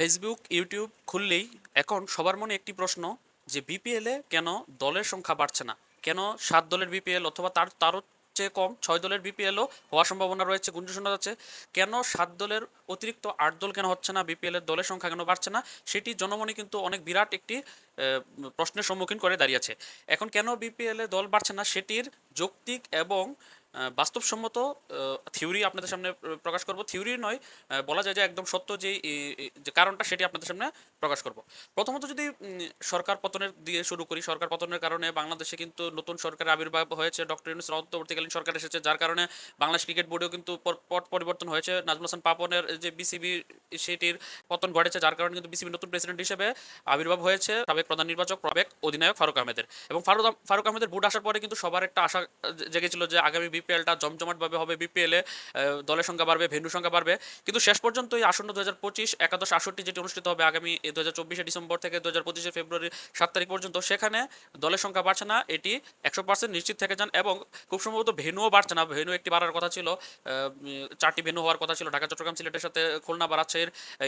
Facebook YouTube খুললেই এখন সবার মনে একটি প্রশ্ন যে বিপিএলে কেন দলের সংখ্যা বাড়ছে না? কেন সাত দলের বিপিএল অথবা তার তারও চেয়ে কম ছয় দলের বিপিএলও হওয়ার সম্ভাবনা রয়েছে, গুঞ্জন শোনা যাচ্ছে। কেন সাত দলের অতিরিক্ত আট দল কেন হচ্ছে না? বিপিএল এর দলের সংখ্যা কেন বাড়ছে না? সেটি জনমনে কিন্তু অনেক বিরাট একটি প্রশ্নের সম্মুখীন করে দাঁড়িয়েছে এখন কেন বিপিএল দল বাড়ছে না? সেটির যৌক্তিক এবং বাস্তবসম্মত থিওরি আপনাদের সামনে প্রকাশ করব। থিওরি নয় বলা যায় যে একদম সত্য যে যে কারণটা সেটি আপনাদের সামনে প্রকাশ করব। প্রথমত যদি সরকার পতনের দিয়ে শুরু করি, সরকার পতনের কারণে বাংলাদেশে কিন্তু নতুন সরকারের আবির্ভাব হয়েছে। ডক্টর ইউনুস অন্তর্বর্তীকালীন সরকার এসেছে, যার কারণে বাংলাদেশ ক্রিকেট বোর্ডেও কিন্তু পট পরিবর্তন হয়েছে। নাজমুল হাসান পাপনের যে বিসিবি সেটির পতন ঘটেছে, যার কারণে কিন্তু বিসিবি নতুন প্রেসিডেন্ট হিসেবে আবির্ভাব হয়েছে। সাবেক প্রধান নির্বাচক, সাবেক অধিনায়ক ফারুক আহমেদের। এবং ফারুক ফারুক আহমেদের বুট আসার পরে কিন্তু সবার একটা আশা জেগেছিল যে আগামী বিপিএলটা জমজমাটভাবে হবে বিপিএল দলের সংখ্যা বাড়বে, ভেন্যু সংখ্যা বাড়বে। কিন্তু শেষ পর্যন্ত এই আসন্ন দু হাজার পঁচিশ একাদশ আটষট্টি যেটি অনুষ্ঠিত হবে আগামী দু হাজার চব্বিশে ডিসেম্বর থেকে দু হাজার ফেব্রুয়ারি সাত তারিখ পর্যন্ত, সেখানে দলের সংখ্যা বাড়ছে না, এটি একশো পার্সেন্ট নিশ্চিত থেকে যান এবং খুব সম্ভবত ভেন্যুও বাড়ছে না। ভেন্যু একটি বাড়ার কথা ছিল চারটি ভেন্যু হওয়ার কথা ছিল, ঢাকা, চট্টগ্রাম সিলেটের সাথে খুলনা বা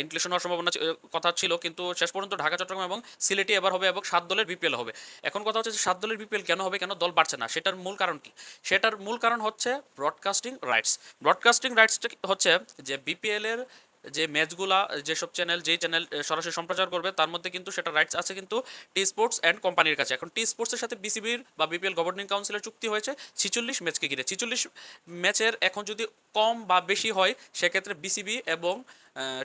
ইনক্লুশন হওয়ার সম্ভাবনা কথা ছিল, কিন্তু শেষ পর্যন্ত ঢাকা, চট্টগ্রাম এবং সিলেটে এবার হবে এবং সাত দলের বিপিএল হবে। এখন কথা হচ্ছে সাত দলের বিপিএল কেন হবে, কেন দল বাড়ছে না, সেটার মূল কারণ কি? সেটার মূল কারণ হচ্ছে ব্রডকাস্টিং রাইটস ব্রডকাস্টিং রাইটসটা হচ্ছে যে বিপিএল এর যে ম্যাচগুলা যেসব চ্যানেল যেই চ্যানেল সরাসরি সম্প্রচার করবে, তার মধ্যে কিন্তু সেটা রাইটস আছে কিন্তু টি স্পোর্টস অ্যান্ড কোম্পানির কাছে। এখন টি স্পোর্টসের সাথে বিসিবির বা বিপিএল গভর্নিং কাউন্সিলের চুক্তি হয়েছে, ছিচল্লিশ ম্যাচকে ঘিরে। ছিচল্লিশ ম্যাচের এখন যদি কম বা বেশি হয়, সেক্ষেত্রে বিসিবি এবং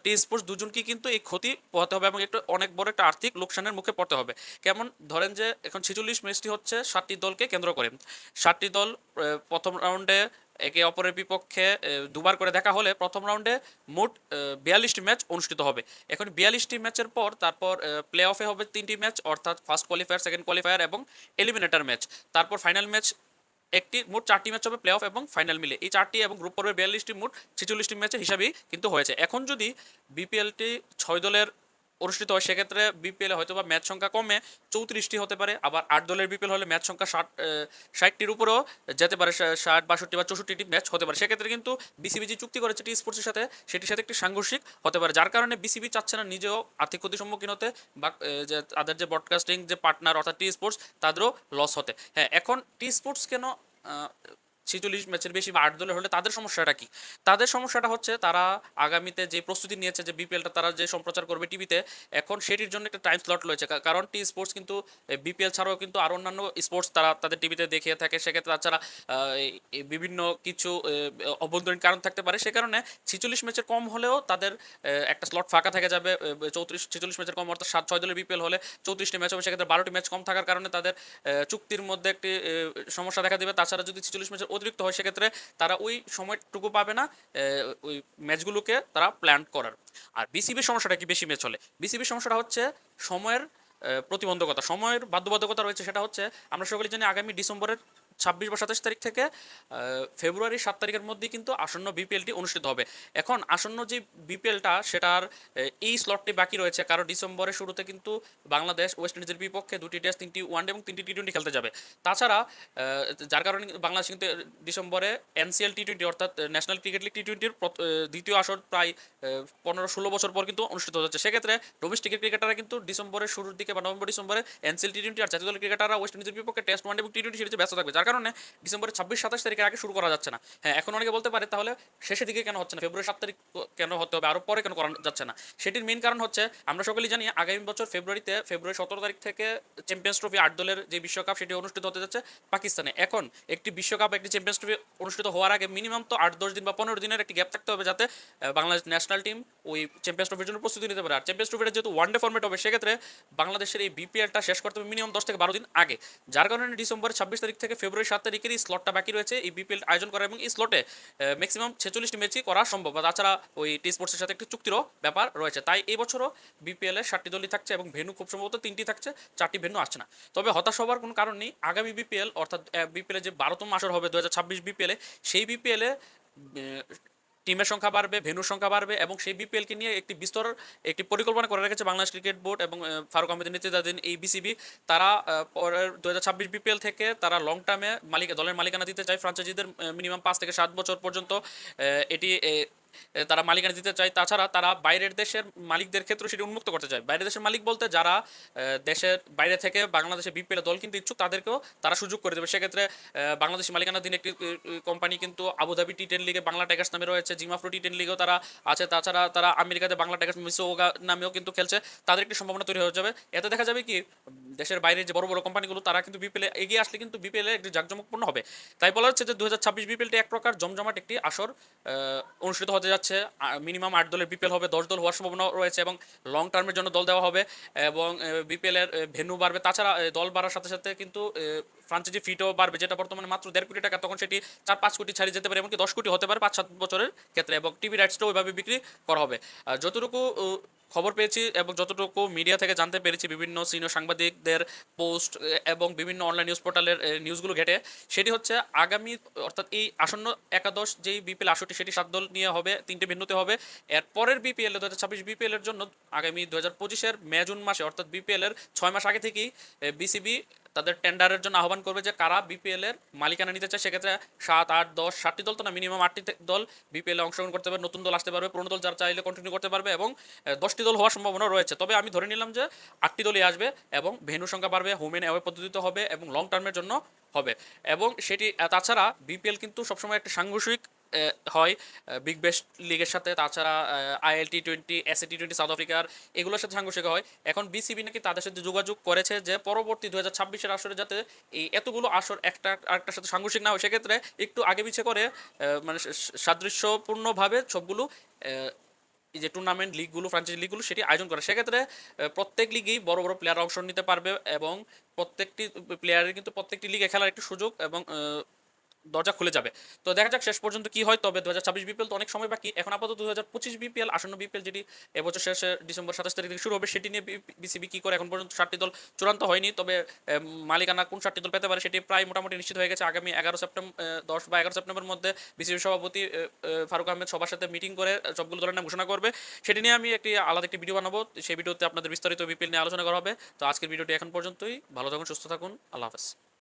টি স্পোর্টস দুজনকে কিন্তু এই ক্ষতি পোহাতে হবে এবং একটু অনেক বড় একটা আর্থিক লোকসানের মুখে পড়তে হবে। কেমন, ধরেন যে এখন ছিচল্লিশ ম্যাচটি হচ্ছে ষাটটি দলকে কেন্দ্র করে। ষাটটি দল প্রথম রাউন্ডে একে অপরের বিপক্ষে দুবার করে দেখা হলে প্রথম রাউন্ডে মোট বিয়াল্লিশটি ম্যাচ অনুষ্ঠিত হবে। এখন বিয়াল্লিশটি ম্যাচের পর তারপর প্লে অফে হবে তিনটি ম্যাচ, অর্থাৎ ফার্স্ট কোয়ালিফায়ার, সেকেন্ড কোয়ালিফায়ার এবং এলিমিনেটার ম্যাচ। তারপর ফাইনাল ম্যাচ, একটি, মোট চারটি ম্যাচ হবে প্লে অফ এবং ফাইনাল মিলে। এই চারটি এবং গ্রুপ পর্বে বিয়াল্লিশটি মোট ছেচল্লিশটি ম্যাচের হিসাবেই কিন্তু হয়েছে। এখন যদি বিপিএলটি ছয় দলের অনুষ্ঠিত হয়, সেক্ষেত্রে বিপিএল হয়তো বা ম্যাচ সংখ্যা কমে চৌত্রিশটি হতে পারে, আবার আট দলের বিপিএল হলে ম্যাচ সংখ্যা ষাট ষাটটির উপরেও যেতে পারে ষাট, বাষট্টি বা চৌষট্টিটি ম্যাচ হতে পারে। সেক্ষেত্রে কিন্তু বিসিবি যে চুক্তি করেছে টি স্পোর্টসের সাথে, সেটির সাথে একটি সাংঘর্ষিক হতে পারে, যার কারণে বিসিবি চাচ্ছে না নিজেও আর্থিক ক্ষতির সম্মুখীন হতে বা যে তাদের যে ব্রডকাস্টিং যে পার্টনার অর্থাৎ টি স্পোর্টস, তাদেরও লস হতে। হ্যাঁ এখন টি স্পোর্টস কেন ছেচল্লিশ ম্যাচের বেশি বা আট দলের হলে তাদের সমস্যাটা কি? তাদের সমস্যাটা হচ্ছে তারা আগামীতে যে প্রস্তুতি নিয়েছে, যে বিপিএলটা তারা যে সম্প্রচার করবে টিভিতে এখন সেটির জন্য একটা টাইম স্লট রয়েছে। কারণ টি স্পোর্টস কিন্তু বিপিএল ছাড়াও কিন্তু আরও অন্যান্য স্পোর্টস তারা তাদের টিভিতে দেখিয়ে থাকে। সেক্ষেত্রে তাছাড়া বিভিন্ন কিছু অভ্যন্তরীণ কারণ থাকতে পারে। সে কারণে ছিচল্লিশ ম্যাচের কম হলেও তাদের একটা স্লট ফাঁকা থেকে যাবে। চৌত্রিশ, ছেচল্লিশ ম্যাচের কম অর্থাৎ সাত, ছয় দলের বিপিএল হলে চৌত্রিশটি ম্যাচ হবে। সেক্ষেত্রে বারোটি ম্যাচ কম থাকার কারণে তাদের চুক্তির মধ্যে একটি সমস্যা দেখা দেবে। তাছাড়া যদি ছেচল্লিশ ম্যাচের অতিরিক্ত হয়, সেক্ষেত্রে তারা ওই সময়টুকু পাবে না ওই ম্যাচগুলোকে তারা প্ল্যান করার। আর বিসিবির সমস্যাটা কি বেশি ম্যাচ হলে? বিসিবির সমস্যাটা হচ্ছে সময়ের প্রতিবন্ধকতা। সময়ের বাধ্যবাধকতা রয়েছে, সেটা হচ্ছে আমরা সকলে জানি আগামী ডিসেম্বরের ছাব্বিশ বা সাতাশ তারিখ থেকে ফেব্রুয়ারি সাত তারিখের মধ্যেই কিন্তু আসন্ন বিপিএলটি অনুষ্ঠিত হবে। এখন আসন্ন যে বিপিএলটা সেটার এই স্লটটি বাকি রয়েছে, কারণ ডিসেম্বরের শুরুতে কিন্তু বাংলাদেশ, ওয়েস্ট ইন্ডিজের বিপক্ষে দুটি টেস্ট তিনটি ওয়ানডে এবং তিনটি টি টোয়েন্টি খেলতে যাবে। তাছাড়া যার কারণে বাংলাদেশ কিন্তু ডিসেম্বরে এনসিএল টি টোয়েন্টি অর্থাৎ ন্যাশনাল ক্রিকেট লিগ টি টোয়েন্টির দ্বিতীয় আসর প্রায় পনেরো ষোলো বছর পর কিন্তু অনুষ্ঠিত হচ্ছে সেক্ষেত্রে ডোমেস্টিক ক্রিকেটাররা কিন্তু ডিসেম্বরের শুরুর দিকে বা নভেম্বর, ডিসেম্বরে এনসিএল টি টোয়েন্টি আর জাতীয় দলের ক্রিকেটাররা ওয়েস্ট ইন্ডিজের বিপক্ষে টেস্ট ওয়ান এবং টি টোয়েন্টি সিরিজে ব্যস্ত থাকবে। যার কারণে ডিসেম্বরের ছাব্বিশ, সাতাশ তারিখের আগে শুরু করা যাচ্ছে না। হ্যাঁ এখন অনেকে বলতে পারে তাহলে শেষের দিকে কেন হচ্ছে না? ফেব্রুয়ারি সাত তারিখ কেন হতে হবে? আরও পরে কেন করা যাচ্ছে না? সেটির মেইন কারণ হচ্ছে, আমরা সকলেই জানি আগামী বছর ফেব্রুয়ারিতে, ফেব্রুয়ারি সতেরো তারিখ থেকে চ্যাম্পিয়ন্স ট্রফি আট দলের যে বিশ্বকাপ সেটি অনুষ্ঠিত হতে যাচ্ছে পাকিস্তানে। এখন একটি বিশ্বকাপ, একটি চ্যাম্পিয়ন্স ট্রফি অনুষ্ঠিত হওয়ার আগে মিনিমাম তো আট, দশ দিন বা পনেরো দিনের একটি গ্যাপ থাকতে হবে যাতে বাংলাদেশ ন্যাশনাল টিম ওই চ্যাম্পিয়ন্স ট্রফির জন্য প্রস্তুতি নিতে পারে। আর চ্যাম্পিয়ন্স ট্রফিটা যেহেতু ওয়ান ডে ফর্মেট হবে, সেক্ষেত্রে বাংলাদেশের এই বিপিএলটা শেষ করতে হবে মিনিমাম দশ থেকে বারো দিন আগে। যার কারণে ডিসেম্বর ছাব্বিশ তারিখ থেকে ফেব্রুয়ারি সাত তারিখের এই স্লটটা বাকি রয়েছে, এই বিপিএল আয়োজন করা এবং এই স্লটে ম্যাক্সিমাম ছেচল্লিশটি ম্যাচই করা সম্ভব। তাছাড়া ওই টি স্পোর্টসের সাথে একটি চুক্তিরও ব্যাপার রয়েছে। তাই এই বছরও বিপিএলের সাতটি দলই থাকছে এবং ভেন্যু খুব সম্ভবত তিনটি থাকছে, চারটি ভেন্যু আসছে না। তবে হতাশ হওয়ার কোনো কারণ নেই। আগামী বিপিএল অর্থাৎ বিপিএলের যে বারোতম আসর হবে দু হাজার ছাব্বিশ বিপিএলে সেই বিপিএলে টিমের সংখ্যা বাড়বে, ভেনুর সংখ্যা বাড়বে এবং সেই বিপিএলকে নিয়ে একটি বিস্তর একটি পরিকল্পনা করে রেখেছে বাংলাদেশ ক্রিকেট বোর্ড এবং ফারুক আহমেদের নেতৃত্বাধীন এই বিসিবি। তারা পরের দু ছাব্বিশ বিপিএল থেকে তারা লং টার্মে মালিক, দলের মালিকানা দিতে চায়। ফ্রাঞ্চাইজিদের মিনিমাম পাঁচ থেকে সাত বছর পর্যন্ত এটি তারা মালিকানা দিতে চায়। তাছাড়া তারা বাইরের দেশের মালিকদের ক্ষেত্রে সেটি উন্মুক্ত করতে চায়। বাইরের দেশের মালিক বলতে যারা দেশের বাইরে থেকে বাংলাদেশে বিপিএল দল কিন্তু ইচ্ছুক, তাদেরকেও তারা সুযোগ করে দেবে। সেক্ষেত্রে বাংলাদেশি মালিকানাধীন একটি কোম্পানি কিন্তু আবুধাবি টি টেন লিগে, বাংলা টাইগার্স নামে রয়েছে। জিমাফ্রো টি টেন লিগেও তারা আছে। তাছাড়া তারা আমেরিকাতে বাংলা টাইগার্স মিসোগা নামেও কিন্তু খেলছে। তাদের একটি সম্ভাবনা তৈরি হয়ে যাবে। এতে দেখা যাবে কি দেশের বাইরে যে বড় বড় কোম্পানিগুলো, তারা কিন্তু বিপিএল এগিয়ে আসলে কিন্তু বিপিএল একটি জাঁকজমকপূর্ণ হবে। তাই বলা হচ্ছে যে দু হাজার ছাব্বিশ এক প্রকার জমজমাট একটি আসর অনুষ্ঠিত হতে যাচ্ছে। মিনিমাম আট দলের বিপিএল হবে, দশ দল হওয়ার সম্ভাবনা রয়েছে এবং লং টার্মের জন্য দল দেওয়া হবে এবং বিপিএল এর ভেন্যু বাড়বে। তাছাড়া দল বাড়ার সাথে সাথে কিন্তু ফ্রাঞ্চাইজি ফিটও বাড়বে, যেটা বর্তমানে মাত্র দেড় কোটি টাকা, তখন সেটি চার পাঁচ কোটি ছাড়িয়ে যেতে পারে এমনকি দশ কোটি হতে পারে পাঁচ সাত বছরের ক্ষেত্রে এবং টিভি রাইটসটাও ওইভাবে বিক্রি করা হবে। যতটুকু খবর পেয়েছি এবং যতটুকু মিডিয়া থেকে জানতে পেরেছি, বিভিন্ন সিনিয়র সাংবাদিকদের পোস্ট এবং বিভিন্ন অনলাইন নিউজ পোর্টালের নিউজগুলো ঘেটে, সেটি হচ্ছে আগামী, অর্থাৎ এই আসন্ন একাদশ যেই বিপিএল আসরটি, সেটি সাত দল নিয়ে হবে, তিনটে ভিন্নতে হবে। এরপরের বিপিএল দু হাজার ছাব্বিশ বিপিএলের জন্য আগামী দু হাজার পঁচিশের মে, জুন মাসে, অর্থাৎ বিপিএলের ছয় মাস আগে থেকেই বিসিবি তাদের টেন্ডারের জন্য আহ্বান করবে যে কারা বিপিএল এর মালিকানা নিতে চায়, সেক্ষেত্রে সাত, আট, দশ, ষাটটি দল তো না মিনিমাম আটটি দল বিপিএল অংশগ্রহণ করতে পারবে, নতুন দল আসতে পারবে, পুরনো দল যারা চাইলে কন্টিনিউ করতে পারবে এবং দশটি দল হওয়ার সম্ভাবনা রয়েছে। তবে আমি ধরে নিলাম যে আটটি দলই আসবে এবং ভেন্যু সংখ্যা বাড়বে হোম এন্ড অ্যাওয়ে পদ্ধতিতে হবে এবং লং টার্মের জন্য হবে। এবং সেটি তাছাড়া বিপিএল কিন্তু সবসময় একটা সাংঘর্ষিক হয়। বিগ বেস্ট লিগের সাথে, তাছাড়া IL T twenty S T twenty south আফ্রিকার এগুলোর সাথে সাংঘর্ষিক হয়। এখন বিসিবি নাকি তাদের সাথে যোগাযোগ করেছে যে, পরবর্তী দু হাজার ছাব্বিশের আসরে যাতে এই এতগুলো আসর একটা, আরেকটার সাথে সাংঘর্ষিক না হয়, সেক্ষেত্রে একটু আগে পিছিয়ে করে মানে সাদৃশ্যপূর্ণভাবে সবগুলো এই যে টুর্নামেন্ট লিগগুলো ফ্রাঞ্চাইজি লিগগুলো সেটি আয়োজন করে। সেক্ষেত্রে প্রত্যেক লিগেই বড় বড় প্লেয়ার অংশ নিতে পারবে এবং প্রত্যেকটি প্লেয়ারের কিন্তু প্রত্যেকটি লিগে খেলার একটি সুযোগ এবং দরজা খুলে যাবে। তো দেখা যাক শেষ পর্যন্ত কি হয়। তবে দু হাজার ছাব্বিশ বিপিএল তো অনেক সময় বাকি। এখন আপাতত দু পঁচিশ বিপিএল, আসন্ন বিপিএল যেটি এবছর শেষে ডিসেম্বর সাতাশ তারিখ থেকে শুরু হবে, সেটি নিয়ে বিসিবি কি করে? এখন পর্যন্ত সাতটি দল চূড়ান্ত হয়নি। তবে মালিকানা কোন সাতটি দল পেতে পারে সেটি প্রায় মোটামুটি নিশ্চিত হয়ে গেছে। আগামী এগারো সেপ্টেম্বর দশ বা এগারো সেপ্টেম্বরের মধ্যে বিসিবি সভাপতি ফারুক আহমেদ সবার সাথে মিটিং করে সবগুলো দলের নাম ঘোষণা করবে। সেটি নিয়ে আমি একটি আলাদা একটি ভিডিও বানাবো। সেই ভিডিওতে আপনাদের বিস্তারিত বিপিএল নিয়ে আলোচনা করা হবে। তো আজকের ভিডিওটি এখন পর্যন্তই। ভালো থাকুন, সুস্থ থাকুন। আল্লাহ হাফেজ।